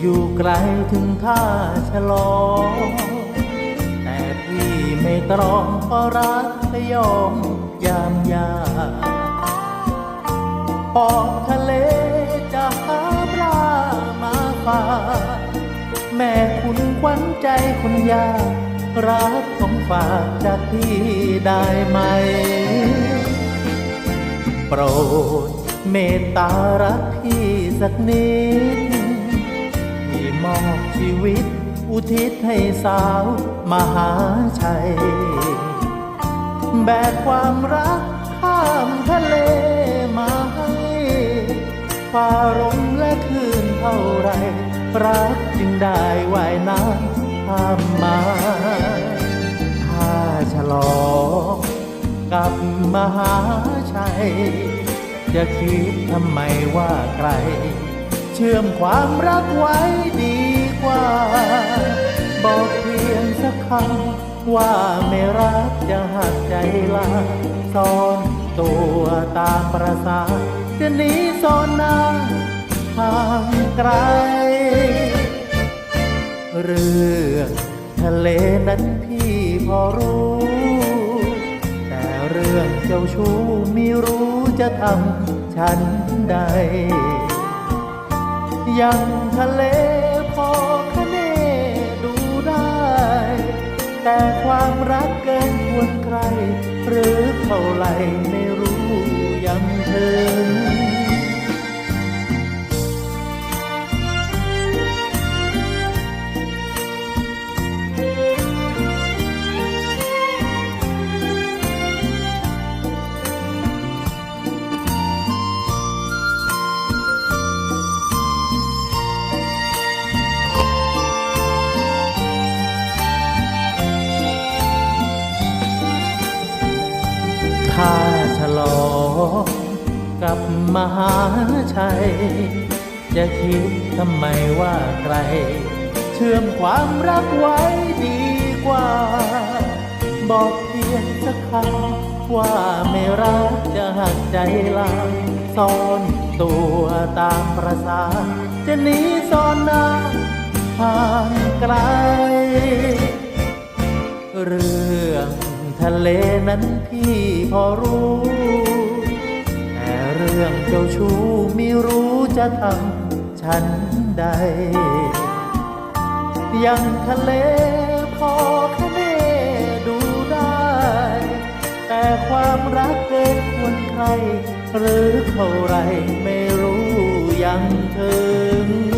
อยู่ไกลถึงท่าฉลองแต่พี่ไม่ตรองเพราะรักและยอมยามยากออกทะเลจะหาปลามาฝากแม่คุณขวัญใจคนยากรักของฝากจากพี่ได้ไหม โปรดเมตตารักพี่สักนิด มอบชีวิต อุทิศให้สาวมหาชัย แบกความรักข้ามทะเลมาให้ฟ้ารมและคลื่นเท่าไร รักจึงได้ว่ายน้ำข้ามมาถ้าฉลองกับมหาชัย จะคิดทำไมว่าใคร ชื่อมความรักไว้ดีกว่า บอกเพียงสักคำว่าไม่รักจะหักใจลาซ่อนตัวตามประสาจะหนีซ่อนหน้าห่างไกล เรื่องทะเลนั้นพี่พอรู้ แต่เรื่องเจ้าชู้ไม่รู้จะทำฉันใด ยังทะเลพอคะเนดูได้ แต่ความรักเกินควรใคร หรือเท่าไรไม่รู้ยังเธอ ถ้าฉลองกับมหาชัย จะคิดทำไมว่าใคร เชื่อมความรักไว้ดีกว่า บอกเพียงสักคำว่าไม่รักจะหักใจลาซ่อนตัวตามประสา จะหนีซ่อนหน้าห่างไกล เรื่อง ทะเลนั้นพี่พอรู้ แต่เรื่องเจ้าชู้ไม่รู้จะทำฉันใด ยังทะเลพอคะเนดูได้ แต่ความรักเกินควรใคร หรือเท่าไรไม่รู้ยังถึง